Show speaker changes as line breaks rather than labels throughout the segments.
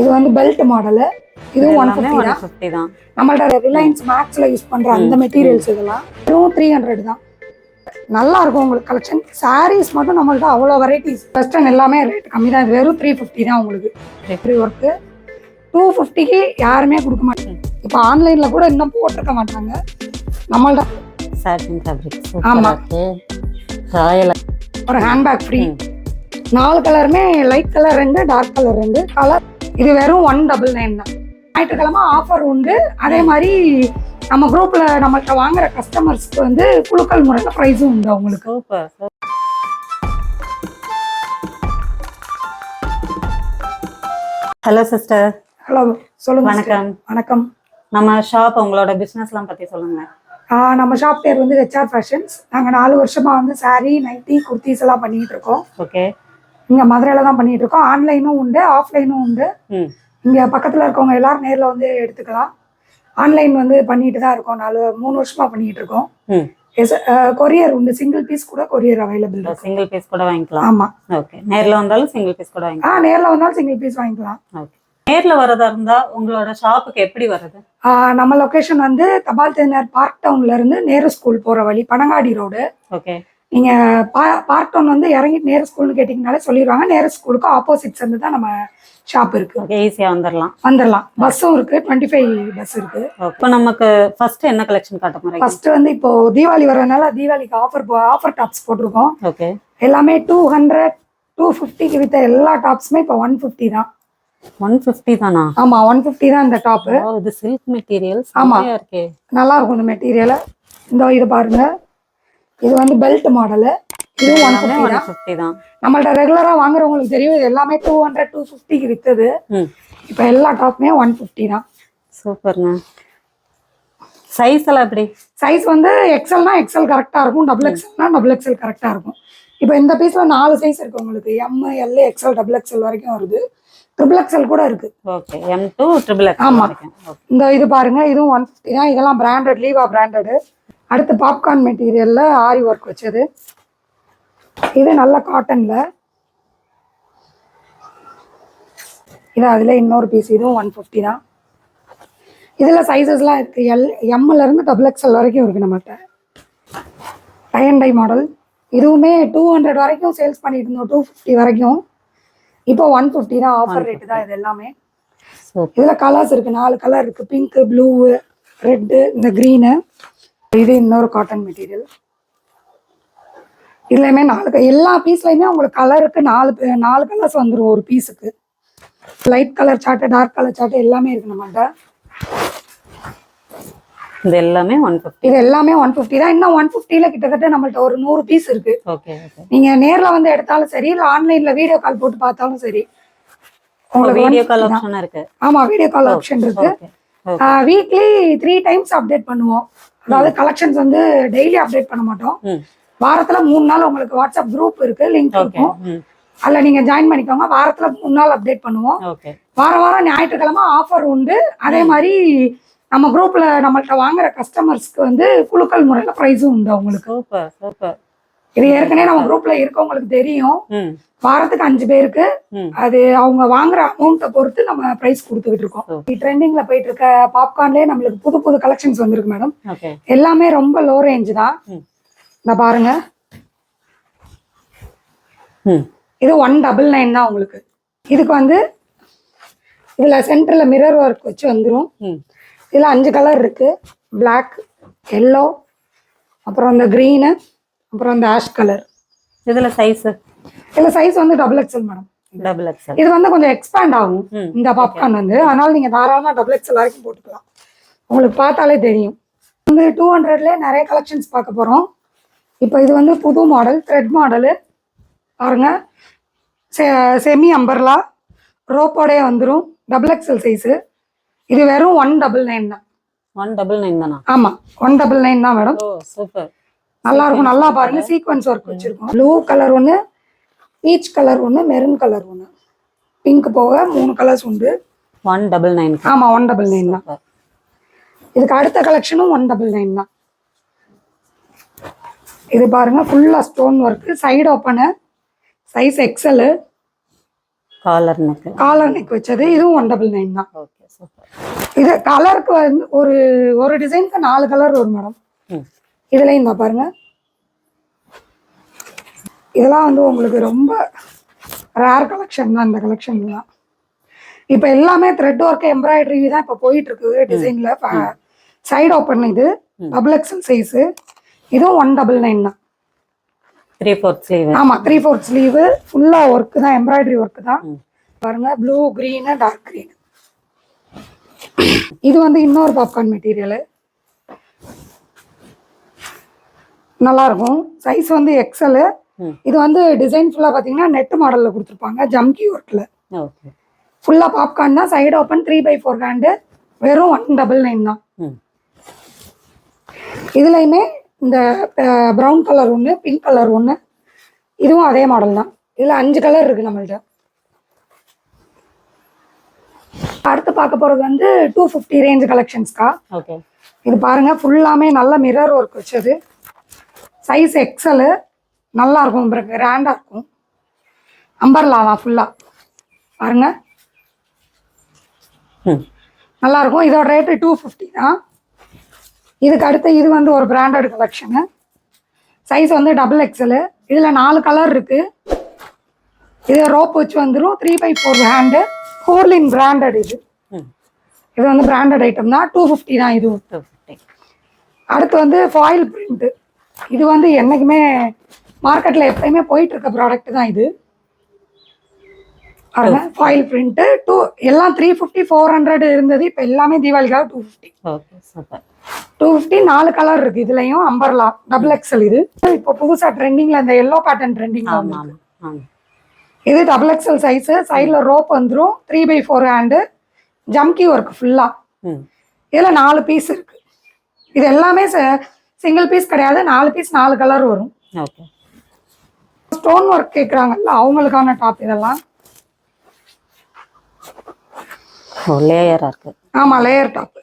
இது வந்து belt model இதுவும் ஒன் ஃபிஃப்டி தான். நம்மள்ட்ட ரிலையன்ஸ் மேக்ஸ்ல யூஸ் பண்ற அந்த மெட்டீரியல்ஸ் இதெல்லாம் இதுவும் த்ரீ ஹண்ட்ரட் தான். நல்லா இருக்கும் உங்களுக்கு கலெக்ஷன் சாரீஸ் மட்டும் நம்மள்ட்ட அவ்வளோ வெரைட்டிஸ் வெஸ்டர்ன் எல்லாமே ரேட் கம்மி தான். வெறும் த்ரீ ஃபிஃப்டி தான் உங்களுக்கு. ஃப்ரீ ஒர்க்கு டூ ஃபிஃப்டிக்கு யாருமே கொடுக்க மாட்டாங்க இப்போ ஆன்லைனில் கூட இன்னும் போட்டிருக்க மாட்டாங்க. நம்மள்ட்ட
சாட்டின் ஃபேப்ரிக்
ஆமா.
சூப்பரா இருக்கு. ராயல்
ஒரு ஹேண்ட்பேக் ஃப்ரீ நாலு கலருமே லைட் கலர் ரெண்டு டார்க் கலர் ரெண்டு. கலர் இது வெறும் ஒன் டபுள் நைன் தான். ஞாயிற்றுக்கிழமை ஆஃபர் உண்டு. அதே மாதிரி நம்ம குரூப்ல நம்மள்ட்ட வாங்குற கஸ்டமர்ஸ்க்கு வந்து குழுக்கள் முறையில் ப்ரைஸும் உண்டு அவங்களுக்கு.
ஹலோ சிஸ்டர்
ஹலோ சொல்லுங்க sister.
வணக்கம்.
வணக்கம்.
நம்ம ஷாப் உங்களோட பிசினஸ்லாம் பத்தி சொல்லுங்க.
நம்ம ஷாப் பேர் வந்து ஹெச்ஆர் ஃபேஷன்ஸ் நாங்கள் நாலு வருஷமா வந்து saree நைட்டி குர்த்திஸ் எல்லாம் பண்ணிட்டு இருக்கோம்.
ஓகே
இங்க மதுரையில தான் பண்ணிட்டு இருக்கோம். ஆன்லைனும் உண்டு ஆஃப்லைனும் உண்டு. இங்க பக்கத்துல இருக்கவங்க எல்லாரும் நேர்ல வந்து எடுத்துக்கலாம். ஆன்லைன் வந்து பண்ணிட்டு தான் இருக்கோம். நாலு மூணு வருஷமா பண்ணிட்டு இருக்கோம். கொரியர் உண்டு. சிங்கிள் பீஸ் கூட கொரியர் அவைலபிள் இருக்கு.
சிங்கிள் பீஸ் கூட வாங்கிக்கலாம்.
ஆமா.
ஓகே நேர்ல வந்தாலும் சிங்கிள் பீஸ் கூட வாங்கிக்கலாம்.
ஆ நேர்ல வந்தாலும் சிங்கிள் பீஸ் வாங்கிக்கலாம்.
ஓகே நேர்ல வரதா இருந்தா உங்களோட ஷாப்புக்கு எப்படி வருது?
நம்ம லொகேஷன் வந்து தபால் தேனர் பார்க் டவுன்ல இருந்து நேரு ஸ்கூல் போற வழி பனங்காடி ரோடு.
ஓகே
நீங்க பா- பார்க் டவுன் வந்து இறங்கி நேரு ஸ்கூல்னு கேட்டீங்கனாலே சொல்லிடுவாங்க நேரு ஸ்கூலுக்கு ஆப்போசிட் சேர்ந்து தான் நம்ம ஷாப் இருக்கு.
ஓகே ஈஸியா வந்துடலாம்
வந்துடலாம் பஸ்ஸும் இருக்கு. டுவெண்ட்டி ஃபைவ் பஸ் இருக்கு
இப்போ நமக்கு ஃபர்ஸ்ட் என்ன கலெக்ஷன் காட்ட போறீங்க?
ஃபர்ஸ்ட் வந்து இப்போ தீபாவளி வரதுனால தீபாவளிக்கு ஆஃபர் ஆஃபர் டாப்ஸ் போட்டிருக்கோம்.
ஓகே
எல்லாமே டூ ஹண்ட்ரட் டூ ஃபிஃப்டிக்கு வித்த எல்லா டாப்ஸுமே இப்போ ஒன் ஃபிஃப்டி தான்.
ஒன் ஃபிஃப்டி தானா?
ஆமா ஒன் ஃபிஃப்டி தான் இந்த டாப்பு
ஓ, இது சில்க் மெட்டீரியல்
ஆமா. நல்லா இருக்கும் இந்த மெட்டீரியல் இந்த இது பாருங்க. இது வந்து பெல்ட் மாடலு இதுவும் ஒன் ஃபிஃப்டி தான். நம்மள்ட்ட ரெகுலரா வாங்குறவங்களுக்கு தெரியும் இது எல்லாமே டூ ஹண்ட்ரட் டூ ஃபிஃப்டிக்கு வித்தது. இப்போ எல்லா டாப்புமே ஒன் ஃபிஃப்டி தான்.
சூப்பர்ங்க. சைஸ் எல்லாம் எப்படி?
சைஸ் வந்து எக்ஸல்னா எக்ஸல் கரெக்டாக இருக்கும் டபுள் எக்ஸல்னா டபுள் எக்ஸல் கரெக்டாக இருக்கும். இப்போ இந்த பீஸில் நாலு சைஸ் இருக்கு உங்களுக்கு. M L XL double XL வரைக்கும் வருது. ட்ரிபிள் எக்ஸல் கூட இருக்கு.
Okay M to triple X
ஆமா.
வரைக்கும். ஓகே
இந்த இது பாருங்க இதுவும் ஒன் ஃபிஃப்டி தான். இதெல்லாம் பிராண்டட் லீவா பிராண்டடு அடுத்து பாப்கார்ன் மெட்டீரியல்ல ஆரி ஒர்க் வச்சது. இது நல்ல காட்டன்ல இது அதுல இன்னொரு பீஸ் இதுவும் ஒன் ஃபிஃப்டி தான். இதுல சைஸஸ்லாம் இருக்கு. எல் எம்ல இருந்து டபுள் எக்ஸ்எல் வரைக்கும் இருக்கு நம்மகிட்ட. டை அண்ட் டை மாடல் இதுவுமே டூ ஹண்ட்ரட் வரைக்கும் சேல்ஸ் பண்ணிட்டு இருந்தோம். டூ ஃபிஃப்டி வரைக்கும். இப்போ ஒன் ஃபிஃப்டி தான் ஆஃபர் ரேட்டு தான் இது எல்லாமே. இதுல கலர்ஸ் இருக்கு. நாலு கலர் இருக்கு. பிங்க் ப்ளூ ரெட்டு இந்த க்ரீனு இது இன்னொரு காட்டன் மெட்டீரியல் இதுலயுமே நாலு எல்லா பீஸ்லயுமே உங்களுக்கு கலருக்கு நாலு நாலு கலர்ஸ் வந்துரும் ஒரு பீஸுக்கு light colour chart dark colour chart எல்லாமே இருக்கு நம்மள்ட்ட.
இது எல்லாமே ஒன்
இது எல்லாமே ஒன் ஃபிஃப்டி தான் இன்னும் ஒன் ஃபிஃப்டியில் கிட்டத்தட்ட நம்மள்ட்ட ஒரு நூறு பீஸ் இருக்கு.
ஓகே
நீங்க நேர்ல வந்து எடுத்தாலும் சரி இல்லை ஆன்லைன்ல வீடியோ கால் போட்டு பார்த்தாலும் சரி உங்களுக்கு
வீடியோ
150
கால். ஆப்ஷன் இருக்கு.
ஆமா வீடியோ கால் ஆப்ஷன் இருக்கு. வீக்லி த்ரீ டைம்ஸ் அப்டேட் பண்ணுவோம். அதாவது கலெக்ஷன்ஸ் வந்து டெய்லி அப்டேட் பண்ண மாட்டோம். வாரத்துல மூணு நாள் உங்களுக்கு வாட்ஸ்அப் குரூப் இருக்கு லிங்க் இருக்கும். அதுல நீங்க ஜாயின் பண்ணிக்கோங்க. வாரத்துல மூணு நாள் அப்டேட் பண்ணுவோம்.
ஓகே
வாரம் வாரம் ஞாயிற்றுக்கிழமை ஆஃபர் உண்டு. அதே மாதிரி நம்ம குரூப்ல நம்மள்ட்ட வாங்குற கஸ்டமர்ஸ்க்கு வந்து குழுக்கள் முறையில ப்ரைஸும் உண்டு அவங்களுக்கு. இது ஏற்கனவே நம்ம குரூப்ல இருக்கவங்களுக்கு தெரியும். வாரத்துக்கு அஞ்சு பேருக்கு. அது அவங்க வாங்குற அமௌண்ட்டை பொறுத்து நம்ம ப்ரைஸ் கொடுத்துக்கிட்டு இருக்கோம். ட்ரெண்டிங்ல போயிட்டு இருக்க பாப்கார்ன்லேயே நம்மளுக்கு புது புது கலெக்ஷன்ஸ் வந்திருக்கு மேடம் எல்லாமே ரொம்ப லோ ரேஞ்ச் தான். இந்த பாருங்க.
ம்.
இது ஒன் டபுள் நைன் தான் உங்களுக்கு. இதுக்கு வந்து இதுல சென்டர்ல மிரர் ஒர்க் வச்சு வந்துரும்.
ம்.
இதுல அஞ்சு கலர் இருக்கு. Black எல்லோ அப்புறம் இந்த க்ரீனு அப்புறம் இந்த ஆஷ் கலர்
இதுல சைஸ்
இதுல சைஸ் வந்து double XL madam
double XL
இது வந்து கொஞ்சம் எக்ஸ்பேண்ட் ஆகும். இந்த பாப்கார்ன் வந்து. அதனால நீங்க தாராளமா டபுள் எக்ஸல் வரைக்கும் போட்டுக்கலாம். உங்களுக்கு பார்த்தாலே தெரியும். வந்து டூ ஹண்ட்ரட்லேயே நிறைய கலெக்ஷன்ஸ் பார்க்க போறோம். இப்போ இது வந்து புது மாடல் த்ரெட் மாடலு பாருங்க. செமி அம்பர்லா ரோப்போடே வந்துடும் டபுள் எக்ஸல் சைஸு இது வெறும் ஒன் டபுள் நைன் தான்.
ஒன் டபுள் நைன் தானா?
ஆமா. ஒன் டபுள் நைன் தான் மேடம்
சூப்பர்
நல்லா இருக்கும். நல்லா பாருங்க. சீக்வன்ஸ் ஒர்க் வச்சிருக்கோம். ப்ளூ கலர் ஒன்று பீச் கலர் ஒன்று மெரூன் கலர் ஒன்று பிங்க் போக மூணு கலர்ஸ் உண்டு.
ஒன் டபுள் நைன்
ஆமா ஒன் டபுள் நைன் தான். இதுக்கு அடுத்த கலெக்ஷனும் ஒன் டபுள் நைன் தான். இது பாருங்க ஃபுல்லா stone work side open size XL
collar neck
collar neck வச்சது. இதுவும் ஒன் டபுள் நைன் தான்.
ஓகே
இது கலருக்கு வந்து ஒரு ஒரு டிசைனுக்கு நாலு கலர் வரும் மேடம்
ம்.
இதுலயும் இந்த பாருங்க. இதெல்லாம் வந்து உங்களுக்கு ரொம்ப ரேர் கலெக்ஷன் தான் இந்த கலெக்ஷன்லாம் இப்போ எல்லாமே த்ரெட் ஒர்க் எம்ப்ராய்டரி தான் இப்போ போயிட்டு இருக்கு டிசைன்ல சைடு ஓப்பன் இது டபுள் எக்ஸல் சைஸு இதுவும் ஒன் டபுள் நைன் தான்.
த்ரீ ஃபோர்த் ஸ்லீவ்
ஆமா த்ரீ ஃபோர்த் ஸ்லீவு ஃபுல்லா ஒர்க் தான் எம்ப்ராய்டரி ஒர்க் தான். பாருங்க ப்ளூ green டார்க் green. இது வந்து இன்னொரு பாப்கார்ன் மெட்டீரியல் நல்லா இருக்கும் சைஸ் வந்து எக்ஸல். இது வந்து டிசைன் ஃபுல்லா பாத்தீங்கன்னா நெட் மாடல்ல கொடுத்துருப்பாங்க. ஜம்கி ஒர்க்ல
ஓகே
ஃபுல்லா பாப்கார்ன் தான் side open three by four hand வெறும் ஒன் டபுள் நைன் தான். இதுலையுமே இந்த ப்ரௌன் கலர் ஒன்று பிங்க் கலர் ஒன்று இதுவும் அதே மாடல் தான். இதில் அஞ்சு கலர் இருக்கு நம்மள்ட்ட. அடுத்து பார்க்க போகிறது வந்து டூ ஃபிஃப்டி ரேஞ்ச் கலெக்ஷன்ஸ்க்கா
ஓகே
இது பாருங்க ஃபுல்லாமே நல்ல மிரர் ஒர்க் வச்சது. சைஸ் எக்ஸலு நல்லா இருக்கும் கிராண்டாக இருக்கும். அம்பர்லா தான் ஃபுல்லாக பாருங்க.
ம்.
நல்லா இருக்கும் இதோட ரேட்டு டூ ஃபிஃப்டி தான். இதுக்கு அடுத்து இது வந்து ஒரு பிராண்டட் கலெக்ஷனு சைஸ் வந்து டபுள் எக்ஸலு இதில் நாலு கலர் இருக்கு. இது ரோப் வச்சு வந்துடும் த்ரீ பை ஃபோர் ஹேண்டு ஹோர்லின் பிராண்டட் இது. இது வந்து பிராண்டட் ஐட்டம் தான். டூ ஃபிஃப்டி தான் இதுவும் அடுத்து வந்து ஃபாயில் பிரிண்ட்டு இது வந்து என்றைக்குமே மார்க்கெட்டில் எப்பயுமே போயிட்டு இருக்க ப்ராடக்ட் தான் இது. பாருங்க ஃபாயில் பிரிண்ட்டு டூ எல்லாம் த்ரீ ஃபிஃப்டி ஃபோர் ஹண்ட்ரட் இருந்தது இப்போ எல்லாமே தீபாவளிக்காக டூ ஃபிஃப்டி டூ ஃபிஃப்டி நாலு கலர் இருக்கு. இதுலயும் அம்பர்லா டபுள் எக்ஸல் இது. இப்போ புதுசா ட்ரெண்டிங்ல இந்த எல்லோ பேட்டர்ன் ட்ரெண்டிங் இது டபுள் எக்ஸல் சைஸ் சைடில் ரோப் வந்துடும் த்ரீ பை ஃபோர் ஹேண்டு ஜம்கி ஒர்க் ஃபுல்லா
ம்.
இதில் நாலு பீஸ் இருக்கு. இது எல்லாமே சிங்கிள் பீஸ் கிடையாது நாலு பீஸ் நாலு கலர் வரும்.
ஓகே
ஸ்டோன் ஒர்க் கேட்குறாங்கல்ல அவங்களுக்கான டாப் இதெல்லாம்.
லேயராக இருக்கு.
ஆமாம் லேயர் டாப்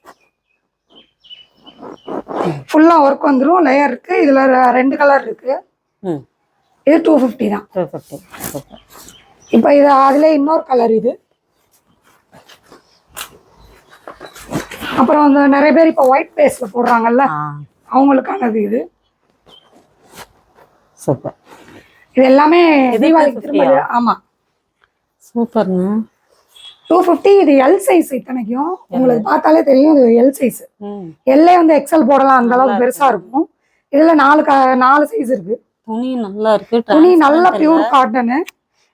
ஃபுல்லாக ஒர்க் வந்துடும் லேயர் இருக்கு. இதில் ரெண்டு கலர் இருக்கு. இது டூ ஃபிஃப்டி தான்.
டூ ஃபிஃப்டி
இப்போ இது அதுல இன்னொரு கலர் இது. அப்புறம் வந்து நிறைய பேர் இப்போ ஒயிட் பேஸ்ல போடுறாங்கல்ல. அவங்களுக்கானது இது.
சூப்பர்.
இது எல்லாமே தீபாவளிக்கு
250
திரும்ப ஆமா.
சூப்பர்ண்ணா
டூ ஃபிஃப்டி இது எல் சைஸ் இத்தனைக்கும். உங்களுக்கு பார்த்தாலே தெரியும் இது எல் சைஸ் எல்லே வந்து எக்ஸல் போடலாம் அந்த அளவுக்கு பெருசா இருக்கும். இதுல நாலு க நாலு சைஸ் இருக்கு.
துணி நல்லா இருக்கு
துணி நல்ல பியூர் காட்டனு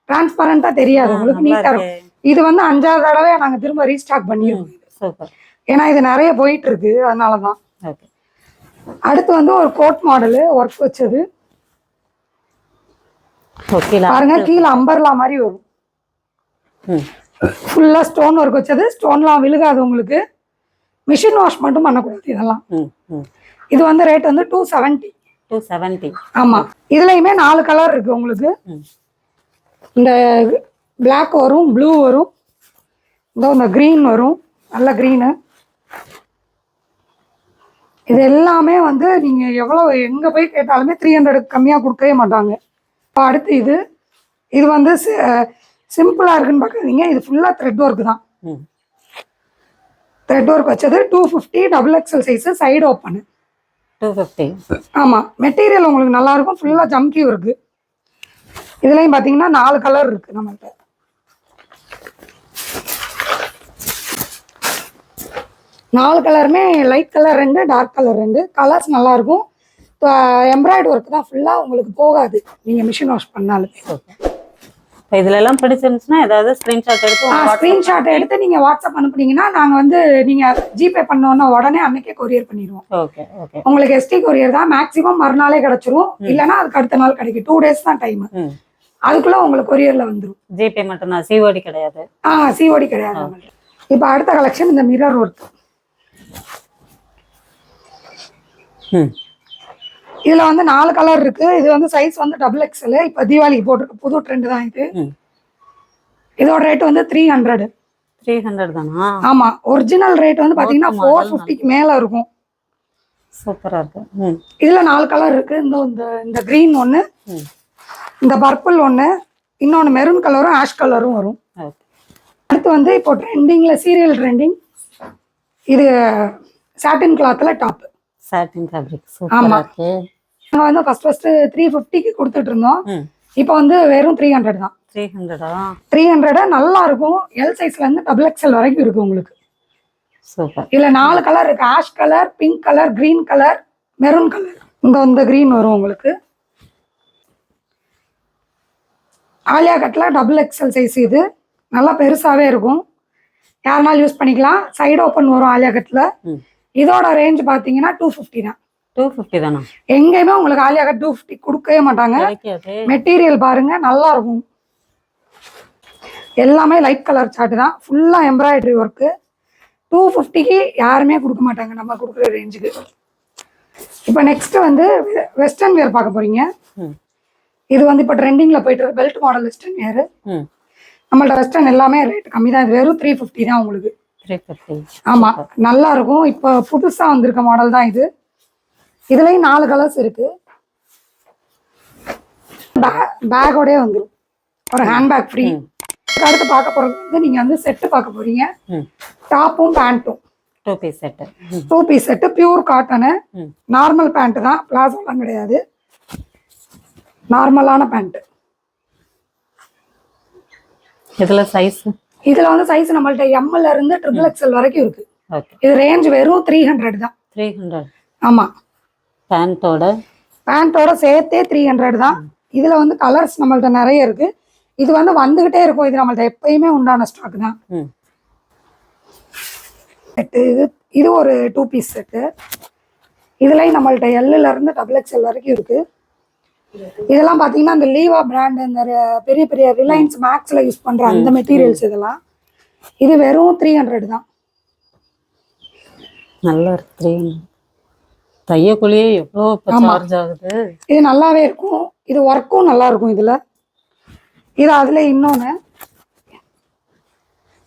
டிரான்ஸ்பரண்டா தெரியாது. உங்களுக்கு நீட்டா
இருக்கு.
இருக்கும். இது வந்து அஞ்சாவது தடவை நாங்க திரும்ப ரீஸ்டாக் பண்ணிருக்கோம்.
சூப்பர்.
ஏன்னா இது நிறைய போயிட்டு இருக்கு. அதனால தான்
ஓகே.
அடுத்து வந்து ஒரு கோட் மாடலு ஒர்க் வச்சது.
ஓகே
பாருங்க கீழே அம்பர்லா மாதிரி வரும்.
ம்.
ஃபுல்லா ஸ்டோன் ஒர்க் வச்சது. ஸ்டோன்லாம் விழுகாது உங்களுக்கு. மிஷின் வாஷ் மட்டும் பண்ணக்கூடாது இதெல்லாம். இது வந்து ரேட் வந்து டூ செவன்ட்டி
டூ செவன்ட்டி
ஆமா. இதுலயுமே நாலு கலர் இருக்கு உங்களுக்கு. இந்த Black வரும் ப்ளூ வரும். இந்த க்ரீன் வரும். நல்ல க்ரீனு இது எல்லாமே வந்து நீங்க எவ்வளவு எங்க போய் கேட்டாலுமே த்ரீ ஹண்ட்ரடுக்கு கம்மியா கொடுக்கவே மாட்டாங்க. இப்போ அடுத்து இது இது வந்து சிம்பிளா இருக்குன்னு பார்க்காதீங்க இது ஃபுல்லா த்ரெட் ஒர்க் தான். த்ரெட் ஒர்க் வச்சது two fifty double XL size side open
two fifty
ஆமாம் மெட்டீரியல் உங்களுக்கு நல்லா இருக்கும். ஃபுல்லாக ஜம்கி இருக்கு. இதுலயும் பார்த்தீங்கன்னா நாலு கலர் இருக்கு நம்மள்ட்ட. நாலு கலருமே லைட் கலர் ரெண்டு டார்க் கலர் ரெண்டு. கலர்ஸ் நல்லா இருக்கும் எம்ப்ராய்டு ஒர்க் தான் ஃபுல்லாக உங்களுக்கு போகாது. நீங்கள் மிஷின் வாஷ் பண்ணாலுமே.
சூப்பர் இப்போ இதுல எல்லாம் பிடிச்சிருந்துச்சுன்னா ஏதாவது ஸ்க்ரீன்ஷாட் எடுத்து
ஸ்க்ரீன்ஷாட் எடுத்து நீங்கள் வாட்ஸ்அப் அனுப்புனீங்கன்னா நாங்கள் வந்து நீங்கள் ஜிபே பண்ணோன்னா உடனே அன்னைக்கே கொரியர் பண்ணிடுவோம்.
ஓகே ஓகே
உங்களுக்கு எஸ்டி கொரியர் தான் மேக்ஸிமம் மறுநாளே கிடைச்சிரும். இல்லைன்னா அதுக்கு அடுத்த நாள் கிடைக்கும். டூ டேஸ் தான் டைம் அதுக்குள்ள உங்களுக்கு கொரியர்ல வந்துரும்.
ஜிபே மட்டும்தான் சிஓடி கிடையாது.
ஆ சிஓடி கிடையாது இப்போ அடுத்த கலெக்ஷன் இந்த மிரர் ஒர்க்
ம்.
இதுல வந்து நாலு கலர் இருக்கு. இது வந்து சைஸ் வந்து டபுள் எக்ஸ்எல் இப்போ தீபாவளிக்கு போட்டிருக்க புது ட்ரெண்ட் தான் இது. இதோட ரேட் வந்து த்ரீ ஹண்ட்ரட்
த்ரீ ஹண்ட்ரட் தானா?
ஆமா. ஒரிஜினல் ரேட் வந்து பாத்தீங்கன்னா ஃபோர் ஃபிஃப்டிக்கு மேல இருக்கும்.
சூப்பரா இருக்கு. ம்.
இதுல நாலு கலர் இருக்கு. இந்த இந்த இந்த கிரீன் ஒன்று இந்த பர்பிள் ஒன்று இன்னொன்று மெரூன் கலரும் ஆஷ் கலரும் வரும். அடுத்து வந்து இப்போ ட்ரெண்டிங்கில் சீரியல் ட்ரெண்டிங் இது சாட்டின் கிளாத்தில் டாப்பு
சாட்டின் ஃபேப்ரிக்
ஆமா.
சூப்பரா இருக்கு.
நாங்கள் வந்து ஃபஸ்ட் ஃபஸ்ட்டு த்ரீ ஃபிஃப்டிக்கு கொடுத்துட்டு இருந்தோம் இப்போ வந்து வெறும் த்ரீ ஹண்ட்ரட் தான்.
த்ரீ ஹண்ட்ரடா
த்ரீ ஹண்ட்ரடா நல்லா இருக்கும். எல் சைஸ்லேருந்து டபுள் எக்ஸ்எல் வரைக்கும் இருக்கு உங்களுக்கு.
சூப்பர்
இதில் நாலு கலர் இருக்கு. Ash colour pink colour green colour maroon colour இந்த இந்த க்ரீன் வரும் உங்களுக்கு. ஆலியா கட்டில் டபுள் எக்ஸ்எல் சைஸ் இது. நல்லா பெருசாகவே இருக்கும். யாருனாலும் யூஸ் பண்ணிக்கலாம். சைடு ஓப்பன் வரும் ஆலியா கட்டில்.
ம்.
இதோட ரேஞ்ச் பார்த்தீங்கன்னா டூ ஃபிஃப்டி தான்.
டூ ஃபிஃப்டி தானா?
எங்கேயுமே உங்களுக்கு ஆலியா கட் டூ ஃபிஃப்டி கொடுக்கவே மாட்டாங்க. மெட்டீரியல் பாருங்க நல்லா இருக்கும். எல்லாமே லைட் கலர் சார்ட் தான். ஃபுல்லாக எம்ப்ராய்டரி ஒர்க்கு டூ ஃபிஃப்டிக்கு யாருமே கொடுக்க மாட்டாங்க. நம்ம கொடுக்குற ரேஞ்சுக்கு இப்போ நெக்ஸ்ட் வந்து வெஸ்டர்ன் வேர் பார்க்க போறீங்க. இது வந்து இப்போ ட்ரெண்டிங்கில் போயிட்டு இருக்கு பெல்ட் மாடல் வெஸ்டர்ன் வேர் நம்மள்ட்ட வெஸ்டர்ன் எல்லாமே ரேட் கம்மி தான் இது வெறும் த்ரீ ஃபிஃப்டி தான் உங்களுக்கு.
த்ரீ ஃபிஃப்டி
ஆமாம் நல்லா இருக்கும் இப்போ புதுசாக வந்திருக்க மாடல் தான் இது. இதுலேயும் நாலு கலர்ஸ் இருக்கு. பேக்கோடயே வந்துடும் ஒரு ஹேண்ட்பேக் ஃப்ரீ அடுத்து பார்க்க போகிறது வந்து நீங்கள் வந்து செட்டு பார்க்க போறீங்க. டாப்பும் பேண்ட்டும்
two piece set
two piece set pure cotton normal pant தான். பிளாசோலாம் கிடையாது. நார்மலான பேண்ட்டு
இதில் சைஸ்
இதில் வந்து சைஸ் நம்மள்ட்ட எம்எல்ல இருந்து ட்ரிபிள் எக்ஸ்எல் வரைக்கும் இருக்கு. இது ரேஞ்ச் வெறும் த்ரீ ஹண்ட்ரட் தான்.
த்ரீ ஹண்ட்ரட்
ஆமாம்
பேண்ட்டோட
பேண்ட்டோட சேர்த்தே த்ரீ ஹண்ட்ரட் தான். இதில் வந்து கலர்ஸ் நம்மள்ட்ட நிறைய இருக்கு. இது வந்து வந்துகிட்டே இருக்கும். இது நம்மள்ட்ட எப்பயுமே உண்டான ஸ்டாக் தான். இது இது ஒரு டூ பீஸ் செட்டு இதுலேயும் நம்மள்ட்ட எல்லுல இருந்து டபுள் எக்ஸ்எல் வரைக்கும் இருக்கு. இதெல்லாம் பார்த்தீங்கன்னா இந்த லீவா பிராண்ட் இந்த பெரிய பெரிய ரிலையன்ஸ் மேக்ஸில் யூஸ் பண்ணுற அந்த மெட்டீரியல்ஸ் இதெல்லாம். இது வெறும் த்ரீ ஹண்ட்ரட் தான்.
நல்லா இருக்கு த்ரீ தையக்குள்ளேயே எவ்வளோ சார்ஜ் ஆகுது?
இது நல்லாவே இருக்கும். இது ஒர்க்கும் நல்லா இருக்கும் இதில். இது அதில் இன்னொன்று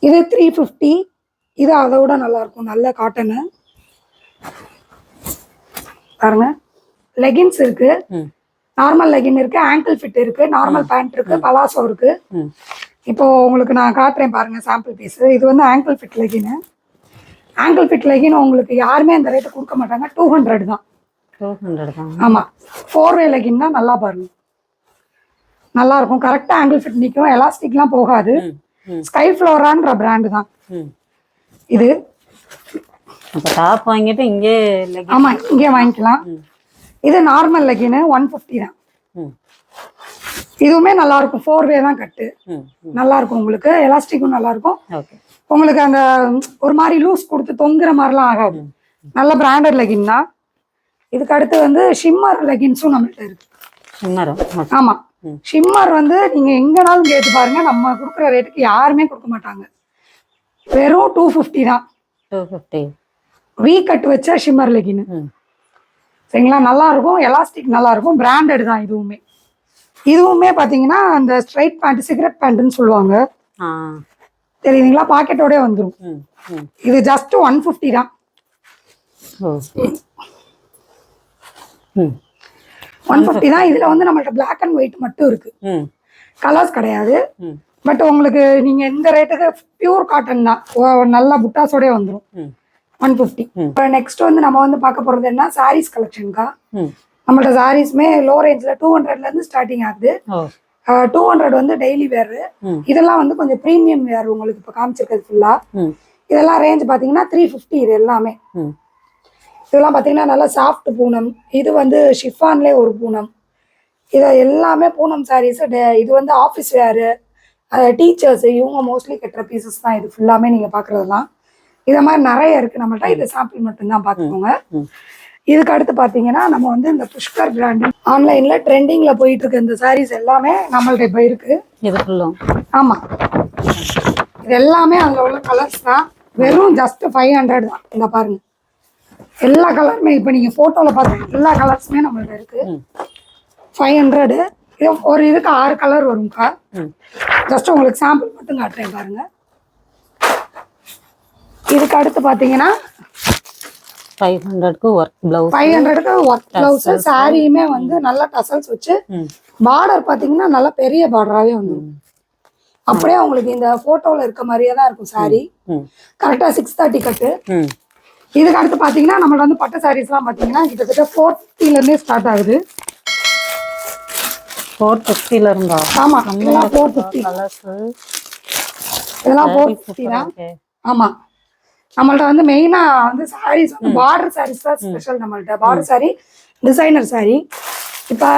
இது த்ரீ ஃபிஃப்டி இது அதை விட நல்லா இருக்கும். நல்ல காட்டனு பாருங்க. லெகின்ஸ் இருக்கு.
ம்.
நார்மல் லெகின் இருக்கு ஆங்கிள் ஃபிட் இருக்கு நார்மல் பேண்ட் இருக்கு பலாசோ இருக்கு. இப்போ உங்களுக்கு நான் காட்டுறேன் பாருங்க சாம்பிள் பீஸ் இது வந்து ankle fit legging ankle fit legging உங்களுக்கு யாருமே அந்த ரேட்டு கொடுக்க மாட்டாங்க. டூ ஹண்ட்ரட் தான்.
டூ ஹண்ட்ரட் தான்.
ஆமாம் ஃபோர் வே லெகின் தான் நல்லா பாருங்க. நல்லா இருக்கும். கரெக்டாக ஆங்கிள் ஃபிட் நிற்கும் எலாஸ்டிக்லாம் போகாது. ஸ்கை ஃப்ளோரான்ற பிராண்டு தான். இது.
டாப் வாங்கிட்டு இங்கே
ஆமாம் இங்கே வாங்கிக்கலாம். இது நார்மல் லெகின் ஒன் ஃபிஃப்டி தான். இதுவுமே நல்லா இருக்கும் ஃபோர் வே தான் கட்டு. நல்லா இருக்கும் உங்களுக்கு. எலாஸ்டிக்கும் நல்லா இருக்கும் உங்களுக்கு அந்த ஒரு மாதிரி லூஸ் கொடுத்து தொங்குற மாதிரிலாம் ஆகாது. நல்ல பிராண்டட் லெகின் தான். இதுக்கு அடுத்து வந்து ஷிம்மர் லெகின்ஸும் நம்மள்ட்ட இருக்கு.
சிம்மரம் ஓகே
ஆமாம்
ம்.
ஷிம்மர் வந்து நீங்கள் எங்கேனாலும் கேட்டு பாருங்க. நம்ம கொடுக்குற ரேட்டுக்கு யாருமே கொடுக்க மாட்டாங்க. வெறும் டூ ஃபிஃப்டி தான். வீ கட் வச்ச ஷிம்மர் லெகின் சரிங்களா? நல்லா இருக்கும் எலாஸ்டிக் நல்லா இருக்கும் பிராண்டட் தான் இதுவுமே. இதுவுமே பார்த்தீங்கன்னா அந்த ஸ்ட்ரைட் பேண்ட் சிகரெட் பேண்ட்டுன்னு சொல்லுவாங்க. தெரியுதுங்களா? பாக்கெட்டோடய வந்துடும் இது ஜஸ்ட் ஒன் ஃபிஃப்டி தான். ஒன் ஃபிஃப்டி தான். இதில் வந்து நம்மள்ட்ட Black அண்ட் ஒயிட் மட்டும் இருக்கு. கலர்ஸ் கிடையாது. பட் உங்களுக்கு நீங்கள் இந்த ரேட்டுக்கு பியூர் காட்டன் தான். நல்லா புட்டாஸோடய வந்துடும் ஒன் ஃபிஃப்டி. இப்போ நெக்ஸ்ட் வந்து நம்ம வந்து பார்க்க போகிறது என்ன? சாரீஸ் கலெக்ஷனுக்கா நம்மள்ட்ட சாரீஸ்மே லோ ரேஞ்சில் டூ ஹண்ட்ரட்லேருந்து ஸ்டார்டிங் ஆகுது. டூ ஹண்ட்ரட் வந்து டெய்லி வேர் இதெல்லாம் வந்து கொஞ்சம் ப்ரீமியம் வேர் உங்களுக்கு இப்போ காமிச்சிருக்கிறது ஃபுல்லாக இதெல்லாம் ரேஞ்ச் பார்த்தீங்கன்னா த்ரீ ஃபிஃப்டி இது எல்லாமே. இதெல்லாம் பார்த்தீங்கன்னா நல்லா சாஃப்ட் பூனம். இது வந்து ஷிஃபான்லேயே ஒரு பூனம். இதை எல்லாமே பூனம் சாரீஸ் இது வந்து ஆஃபீஸ் வேரு டீச்சர்ஸ் இவங்க மோஸ்ட்லி கட்டுற பீசஸ் தான் இது ஃபுல்லாமே நீங்கள் பார்க்குறதெல்லாம் இதை மாதிரி நிறைய இருக்குது நம்மள்ட்ட இது சாம்பிள் மட்டும்தான் பார்த்துக்கோங்க. இதுக்கு அடுத்து பார்த்தீங்கன்னா நம்ம வந்து இந்த புஷ்கர் பிராண்டு ஆன்லைனில் ட்ரெண்டிங்கில் போயிட்டு இருக்க இந்த சாரீஸ் எல்லாமே நம்மள்ட்ட இப்போ இருக்குது
இது ஃபுல்லும்
ஆமாம் இது எல்லாமே அதில் உள்ள கலர்ஸ் தான். வெறும் ஜஸ்ட் ஃபைவ் ஹண்ட்ரட் தான். இந்த பாருங்க. எல்லா கலருமே இப்போ நீங்கள் ஃபோட்டோவில் பார்த்த எல்லா கலர்ஸுமே நம்மள்ட்ட இருக்குது
ம்.
ஃபைவ் ஹண்ட்ரடு இது ஒரு இதுக்கு ஆறு கலர் வரும்க்கா. ஜஸ்ட் உங்களுக்கு சாம்பிள் மட்டும் காட்டுறேன் பாருங்க. இதுக்கு அடுத்து பார்த்தீங்கன்னா
ஃபைவ் ஹண்ட்ரட்க்கு ஒர்க் ப்ளவுஸ்
ஃபைவ் ஹண்ட்ரடுக்கு ஒர்க் ப்ளவுஸு சாரியுமே வந்து நல்லா டசல்ஸ் வச்சு பார்டர் பார்த்தீங்கன்னா நல்லா பெரிய பார்டராகவே வந்துடும் அப்படியே உங்களுக்கு இந்த போட்டோல இருக்க மாதிரியே தான் இருக்கும் saree.
ம்.
கரெக்டா சிக்ஸ் தேர்ட்டி கட்டு இதுக்கு அடுத்து பாத்தீங்கன்னா நம்மள்ட்ட வந்து பட்டு சாரீஸ்லாம் பாத்தீங்கன்னா கிட்டத்தட்ட ஃபோர் இருந்தே ஸ்டார்ட் ஆகுது.
ஃபோர் ஃபிஃப்டில இருந்தா?
ஆமா இதெல்லாம் ஃபோர் ஃபிஃப்டி இதெல்லாம் ஃபோர் ஃபிஃப்டி தான். ஆமா. நம்மள்ட்ட வந்து மெயினா வந்து சாரீஸ் வந்து பார்டர் சாரீஸ் தான் ஸ்பெஷல் நம்மள்ட்ட. பார்டர் சாரி டிசைனர் சாரி இப்போ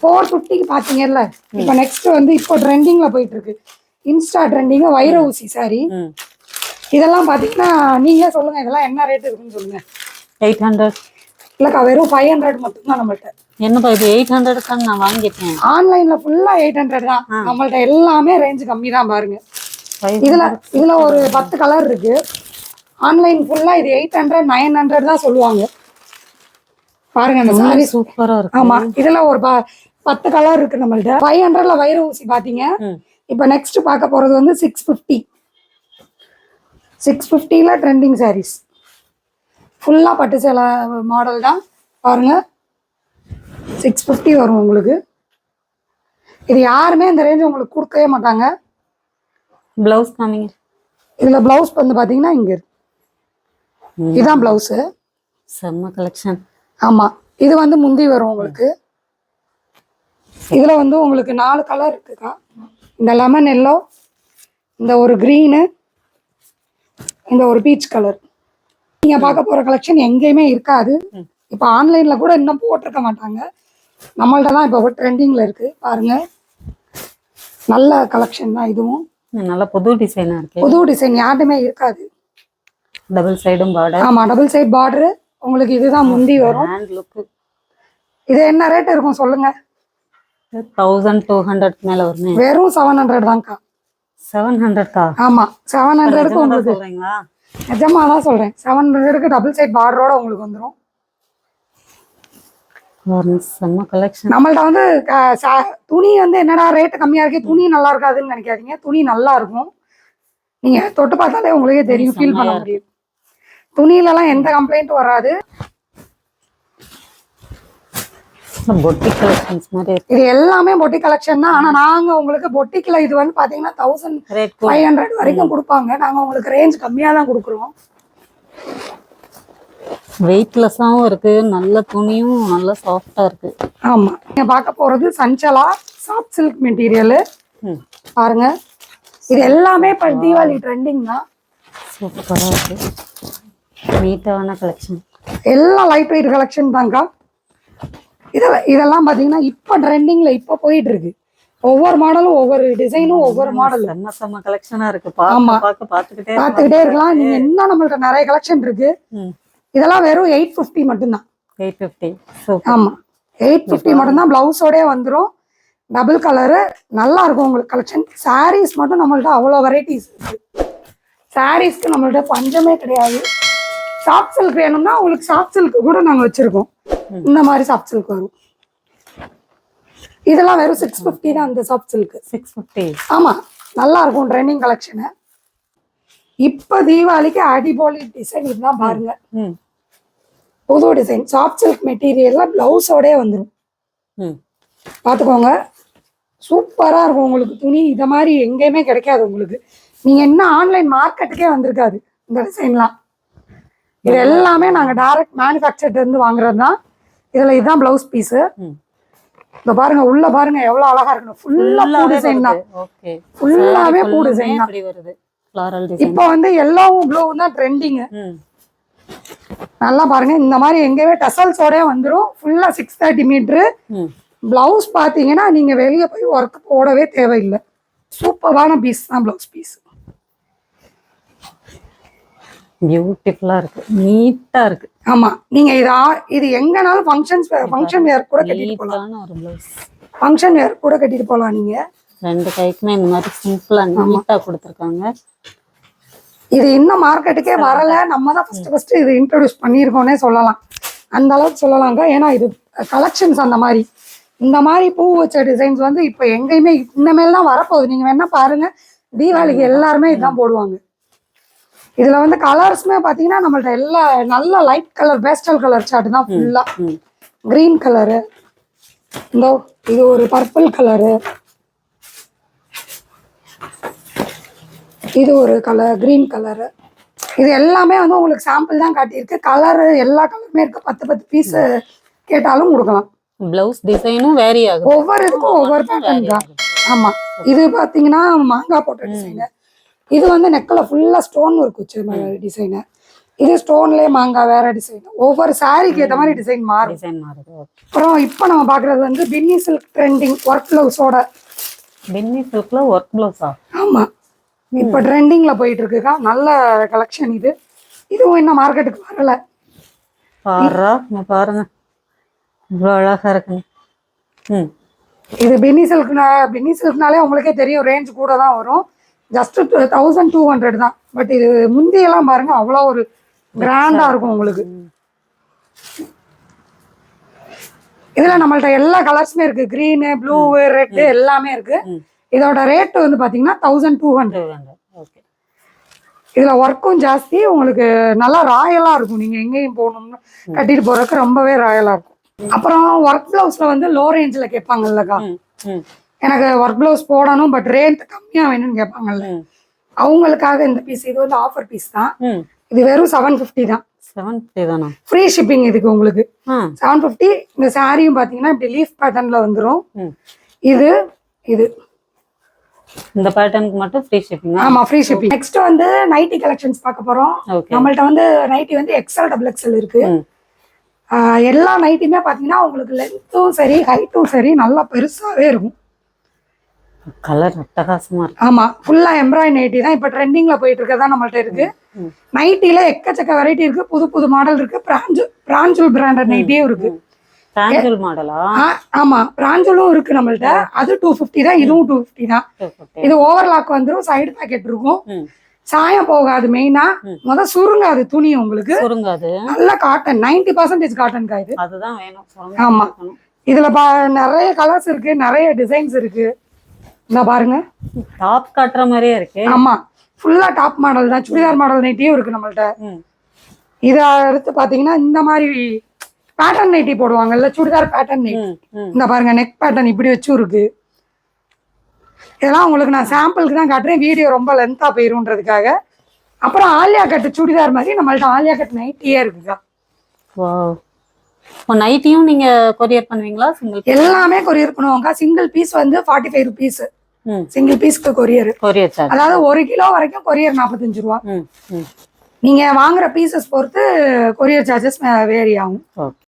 ஃபோர் ஃபிஃப்டிக்கு பார்த்தீங்கல்ல இப்போ நெக்ஸ்ட் வந்து இப்போ ட்ரெண்டிங்ல போயிட்டு இருக்கு இன்ஸ்டா ட்ரெண்டிங் வைர ஊசி சாரி இதெல்லாம் பார்த்தீங்கன்னா நீங்களே சொல்லுங்க இதெல்லாம் என்ன ரேட் இருக்குன்னு சொல்லுங்க.
எயிட் ஹண்ட்ரட்
இல்லக்கா வெறும் ஃபைவ் ஹண்ட்ரட் மட்டும்தான் நம்மள்ட்ட.
என்னப்பா இது எயிட் ஹண்ட்ரட் தான் நான் வாங்கிட்டேன்?
ஆன்லைன்ல ஃபுல்லா எயிட் ஹண்ட்ரட் தான். நம்மள்ட்ட எல்லாமே ரேஞ்ச் கம்மி தான் பாருங்க. இதுல இதுல ஒரு பத்து கலர் இருக்கு. ஆன்லைன் ஃபுல்லா இது எயிட் ஹண்ட்ரட் நைன் ஹண்ட்ரட் தான் சொல்லுவாங்க. பாருங்க அந்த சாரி
சூப்பரா இருக்கு.
ஆமா இதுல ஒரு ப- பத்து கலர் இருக்கு நம்மள்ட்ட. ஃபைவ் ஹண்ட்ரட்ல வைர ஊசி பாத்தீங்க.
ம்.
இப்போ நெக்ஸ்ட் பார்க்க போறது வந்து சிக்ஸ் ஃபிஃப்டி சிக்ஸ் ஃபிஃப்டியில் ட்ரெண்டிங் சாரீஸ் ஃபுல்லாக பட்டு சேலை மாடல் தான். பாருங்க. சிக்ஸ் ஃபிஃப்டி வரும் உங்களுக்கு. இது யாருமே இந்த ரேஞ்ச் உங்களுக்கு கொடுக்கவே மாட்டாங்க.
பிளவுஸ் காமிங்க
இதில் ப்ளவுஸ் வந்து பார்த்தீங்கன்னா இங்கே இருக்கு. இதுதான் ப்ளவுஸு
செம்ம கலெக்ஷன்
ஆமாம் இது வந்து முந்தி வரும் உங்களுக்கு. இதில் வந்து உங்களுக்கு நாலு கலர் இருக்குக்கா இந்த லெமன் எல்லோ இந்த ஒரு க்ரீனு இந்த ஒரு பீச் கலர் நீங்கள் பார்க்க போகிற கலெக்ஷன் எங்கேயுமே இருக்காது. இப்போ ஆன்லைனில் கூட இன்னும் போட்டிருக்க மாட்டாங்க. நம்மள்ட்ட தான் இப்போ ட்ரெண்டிங்கில் இருக்குது பாருங்க. நல்ல கலெக்ஷன் தான் இதுவும்.
நல்ல புது டிசைனா இருக்கு.
புது டிசைன் யார்ட்டுமே இருக்காது.
டபுள் சைடும் பார்டர்
ஆமாம் டபுள் சைட் பார்டரு உங்களுக்கு இதுதான் முந்தி வரும்.
ஹேண்ட் லுக்
இது என்ன ரேட் இருக்கும் சொல்லுங்கள்
தௌசண்ட் டூ ஹண்ட்ரட் மேல வருமே.
வெறும் செவன் ஹண்ட்ரட் தான்க்கா.
செவன் ஹண்ட்ரட்கா
ஆமா செவன் ஹண்ட்ரடுக்கு உங்களுக்கு
சொல்றீங்களா?
நிஜமா தான் சொல்றேன். செவன் ஹண்ட்ரடுக்கு டபுள் சைட் பார்டரோட உங்களுக்கு வந்துடும் நம்மள்ட்ட வந்து துணி வந்து என்னடா ரேட் கம்மியா இருக்கு? துணி நல்லா இருக்காதுன்னு நினைக்காதீங்க. துணி நல்லா இருக்கும். நீங்க தொட்டு பார்த்தாலே உங்களுக்கே தெரியும் ஃபீல் பண்ண முடியும். துணியிலலாம் எந்த கம்ப்ளைண்ட்டும் வராது.
பொட்டிக் கலெக்ஷன்ஸ் மாதிரி
இது எல்லாமே பொட்டி கலெக்ஷன் தான். ஆனா நாங்க உங்களுக்கு பொட்டிக்ல இது வந்து பாத்தீங்கன்னா தௌசண்ட் ஃபைவ் ஹண்ட்ரட் வரைக்கும் கொடுப்பாங்க. நாங்க உங்களுக்கு ரேஞ்ச் கம்மியா தான் கொடுக்குறோம்.
வெயிட்லெஸ்ஸாகவும் இருக்கு. நல்ல துணியும் நல்ல சாஃப்டா இருக்கு.
ஆமா. நீங்க பார்க்க போறது சஞ்சலா சாஃப்ட் சில்க் மெட்டீரியல் பாருங்க. இது எல்லாமே இப்போ தீபாவளி ட்ரெண்டிங் தான்.
சூப்பரா இருக்கு. நீட்டான கலெக்ஷன்
எல்லாம் லைட் வெயிட் கலெக்ஷன் தான்க்கா. இதெல்லாம் இதெல்லாம் பார்த்தீங்கன்னா இப்போ ட்ரெண்டிங்கில் இப்போ போயிட்டு இருக்கு ஒவ்வொரு மாடலும் ஒவ்வொரு டிசைனும் ஒவ்வொரு மாடல்
செம்ம செம்ம கலெக்ஷனா இருக்கு.
ஆமா.
பார்த்துக்கிட்டே
பார்த்துக்கிட்டே இருக்கலாம். நீங்க இன்னும் நம்மள்ட்ட நிறைய கலெக்ஷன் இருக்கு. இதெல்லாம் வெறும் எயிட் ஃபிஃப்டி மட்டும்தான்.
எயிட் ஃபிஃப்டி
ஆமா. எயிட் ஃபிஃப்டி மட்டும்தான் பிளவுஸோடய வந்துடும் டபுள் கலரு நல்லா இருக்கும் உங்களுக்கு கலெக்ஷன் சாரீஸ் மட்டும் நம்மள்ட்ட அவ்வளோ வெரைட்டிஸ் இருக்கு. சாரீஸ்க்கு நம்மள்ட்ட பஞ்சமே கிடையாது. சாஃப்ட் சில்க் வேணும்னா உங்களுக்கு சாஃப்ட் சில்க் கூட நாங்கள் வச்சிருக்கோம். இந்த மாதிரி சாஃப்ட் சில்க் வரும். இதெல்லாம் வெறும் சிக்ஸ் ஃபிஃப்டி தான் அந்த சாஃப்ட் சில்க்
சிக்ஸ் ஃபிஃப்டி
ஆமா நல்லா இருக்கும் ட்ரெண்டிங் கலெக்ஷனு இப்போ தீபாவளிக்கு அடிபோலி டிசைன் இதுதான் பாருங்க. புது டிசைன் சாஃப்ட் சில்க் மெட்டீரியல்ல பிளவுஸோடய வந்துடும் பார்த்துக்கோங்க. சூப்பராக இருக்கும் உங்களுக்கு துணி. இதை மாதிரி எங்கேயுமே கிடைக்காது உங்களுக்கு. நீங்கள் என்ன ஆன்லைன் மார்க்கெட்டுக்கே வந்திருக்காது இந்த டிசைன்லாம் இது எல்லாமே நாங்கள் டைரக்ட் மேனுஃபேக்சர்லேருந்து வாங்குறது தான் இதில் இதுதான் ப்ளவுஸ் பீஸு இந்த பாருங்க உள்ள பாருங்க எவ்வளோ அழகா இருக்கணும் ஃபுல்லாக பூ டிசைன் தான்.
ஓகே
ஃபுல்லாகவே பூ டிசைன் தான்.
வருது.
இப்போ வந்து எல்லாவும் ப்ளூவும் தான் ட்ரெண்டிங்கு
ம்.
நல்லா பாருங்க இந்த மாதிரி எங்கேயுமே டசல்ஸோடய வந்துடும் ஃபுல்லாக சிக்ஸ் தேர்ட்டி மீட்ரு ப்ளவுஸ் பார்த்தீங்கன்னா நீங்கள் வெளியே போய் ஒர்க் போடவே தேவையில்லை. சூப்பரான பீஸ் தான் ப்ளவுஸ் பீஸ்
பியூட்டிஃபுல்லா இருக்கு. நீட்டா இருக்கு.
ஆமாம் நீங்கள் இது இது எங்கனாலும் ஃபங்க்ஷன்ஸ் ஃபங்க்ஷன் வேர் கூட கட்டிட்டு போகலாம்
ஒரு ப்ளவுஸ்
ஃபங்க்ஷன் வேர் கூட கட்டிட்டு போகலாம் நீங்கள்
ரெண்டு கைக்குமே இந்த மாதிரி சிம்பிளா நீட்டா கொடுத்துருக்காங்க.
இது இன்னும் மார்க்கெட்டுக்கே வரல. நம்ம தான் ஃபர்ஸ்ட் ஃபர்ஸ்ட் இது இன்ட்ரடியூஸ் பண்ணியிருக்கோன்னே சொல்லலாம். அந்த அளவுக்கு சொல்லலாங்க. ஏன்னா இது கலெக்ஷன்ஸ் அந்த மாதிரி. இந்த மாதிரி பூ வச்ச டிசைன்ஸ் வந்து இப்போ எங்கேயுமே இனிமேல் தான் வரப்போகுது. நீங்கள் வேணா பாருங்க. தீபாவளிக்கு எல்லாருமே இதுதான் போடுவாங்க. இதில் வந்து கலர்ஸுமே பார்த்தீங்கன்னா நம்மள்ட்ட எல்லா நல்ல light colour pastel colour chart தான் ஃபுல்லாக க்ரீன் கலரு இந்த இது ஒரு பர்பிள் கலரு இது ஒரு கலர் க்ரீன் கலரு இது எல்லாமே வந்து உங்களுக்கு சாம்பிள் தான் காட்டியிருக்கு. கலரு எல்லா கலருமே இருக்கு. பத்து பத்து பீஸ் கேட்டாலும் கொடுக்கலாம்.
பிளவுஸ் டிசைனும் வேரி ஆகுது
ஒவ்வொரு இதுக்கும் ஒவ்வொரு பேட்டர்ன் தான். ஆமா. இது பாத்தீங்கன்னா மாங்காய் போட்ட டிசைனு இது வந்து நெக்கில் ஃபுல்லா ஸ்டோன் ஒர்க் வச்ச டிசைனு இது ஸ்டோன்லயே மாங்காய் வேற டிசைன் ஒவ்வொரு சாரிக்கு ஏற்ற மாதிரி டிசைன் மாறும்.
டிசைன் மாறுது
அப்புறம் இப்போ நம்ம பார்க்குறது வந்து பின்னி சில்க் ட்ரெண்டிங் ஒர்க் ப்ளவுஸோட
பென்னி சில்க்ல ஒர்க் பிளவுஸா
ஆமா. இப்போ ட்ரெண்டிங்ல போயிட்டு இருக்குக்கா நல்ல கலெக்ஷன் இது. இதுவும் இன்னும் மார்க்கெட்டுக்கு வரல.
பாரா இங்க பாருங்க. இவ்வளோ அழகா இருக்குங்க ம்.
இது பின்னி சில்க்னா பின்னி சில்க்னாலே உங்களுக்கே தெரியும் ரேஞ்ச் கூட தான் வரும். ஜஸ்ட் தௌசண்ட் டூ ஹண்ட்ரட் தான். பட் இது முந்தியெல்லாம் பாருங்க அவ்வளோ ஒரு கிராண்டா இருக்கும் உங்களுக்கு. இதுல நம்மள்ட்ட எல்லா கலர்ஸுமே இருக்கு. க்ரீனு ப்ளூ ரெட் எல்லாமே இருக்கு. இதோட ரேட் வந்து பாத்தீங்கன்னா தௌசண்ட் டூ ஹண்ட்ரட் இதுல ஒர்க்கும் ஜாஸ்தி உங்களுக்கு நல்லா ராயலா இருக்கும். நீங்க எங்கேயும் போகணும்னு கட்டிட்டு போறதுக்கு ரொம்பவே ராயலா இருக்கும். அப்புறம் ஒர்க் பிளவுஸ்ல வந்து லோ ரேஞ்சில கேட்பாங்கல்லக்கா எனக்கு ஒர்க் பிளவுஸ் போடணும் பட் ரேட் கம்மியா வேணும்னு கேட்பாங்கல்ல அவங்களுக்காக இந்த பீஸ் இது வந்து ஆஃபர் பீஸ் தான். இது வெறும் செவன் ஃபிஃப்டி தான்.
செவன் ஃபிஃப்டி தானா?
ஃப்ரீ ஷிப்பிங் இதுக்கு உங்களுக்கு. செவன் ஃபிஃப்டி இந்த சாரியும் பார்த்தீங்கன்னா இப்படி லீஃப் பேட்டர்ன்ல வந்துடும் இது இது.
இந்த பேட்டர்னுக்கு மட்டும் ஃப்ரீ ஷிப்பிங்கா
ஆமா ஃப்ரீ ஷிப்பிங் நெக்ஸ்ட் வந்து நைட்டி கலெக்ஷன்ஸ் பார்க்க போறோம். நம்மள்ட்ட வந்து நைட்டி வந்து எக்ஸல் டபுள் எக்ஸல் இருக்கு. எல்லா நைட்டியுமே பார்த்தீங்கன்னா உங்களுக்கு லென்த்தும் சரி ஹைட்டும் சரி நல்லா பெருசாவே இருக்கும்.
கலர் அட்டகாசமா இருக்கு.
ஆமா ஃபுல்லா எம்ப்ராய்ட் நைட்டி தான் இப்போ ட்ரெண்டிங்ல போயிட்டு இருக்கதா நம்மள்ட்ட இருக்கு. நைட்டில எக்கச்சக்க வெரைட்டி இருக்கு. புது புது மாடல் இருக்கு. பிராஞ்சு பிராஞ்சூல் பிராண்டட் நைட்டியும் இருக்கு.
பிராஞ்சல் மாடலா
ஆமா பிராஞ்சலும் இருக்கு நம்மள்ட்ட. அது டூ ஃபிஃப்டி தான் இதுவும் டூ ஃபிஃப்டி தான். இது ஓவர்லாக் வந்துரும் சைடு பாக்கெட் இருக்கும். சாயம் போகாது மெயினா முத சுருங்காது துணி உங்களுக்கு.
சுருங்காது.
நல்ல காட்டன் 90% பர்சன்டேஜ் காட்டன் காயுது
அதுதான் வேணும்.
ஆமா. இதுல பா நிறைய கலர்ஸ் இருக்கு நிறைய டிசைன்ஸ் இருக்கு. இந்த பாருங்க.
டாப் காட்டுற மாதிரியே இருக்கு.
ஆமா. ஃபுல்லா டாப் மாடல் தான். சுடிதார் மாடல் நைட்டியும் இருக்கு நம்மள்ட்ட. இதை அடுத்து பாத்தீங்கன்னா இந்த மாதிரி பேட்டர்ன் நைட்டி போடுவாங்கல்ல சுடிதார் பேட்டர்ன் நைட்டி
ம்
இந்த பாருங்க நெக் பேட்டர்ன் இப்படி வச்சும் இருக்கு. இதெல்லாம் உங்களுக்கு நான் சாம்பிளுக்கு தான் காட்டுறேன். வீடியோ ரொம்ப லென்த்தா போயிருன்றதுக்காக. அப்புறம் ஆலியா கட்டு சுடிதார் மாதிரி நம்மள்ட்ட ஆலியா கட் நைட்டியே இருக்குக்கா.
நைட்டியும் நீங்க கொரியர் பண்ணுவீங்களா சிங்கிள்
எல்லாமே கொரியர் பண்ணுவாங்க சிங்கிள் பீஸ் வந்து ஃபார்ட்டி ஃபைவ் ருபீஸ் சிங்கிள் பீஸ்க்கு கொரியர். அதாவது ஒரு கிலோ வரைக்கும் கொரியர் நாற்பத்தஞ்சு ரூபா. நீங்க வாங்குற பீசஸ் பொறுத்து கொரியர் சார்ஜஸ் வேரி ஆகும்.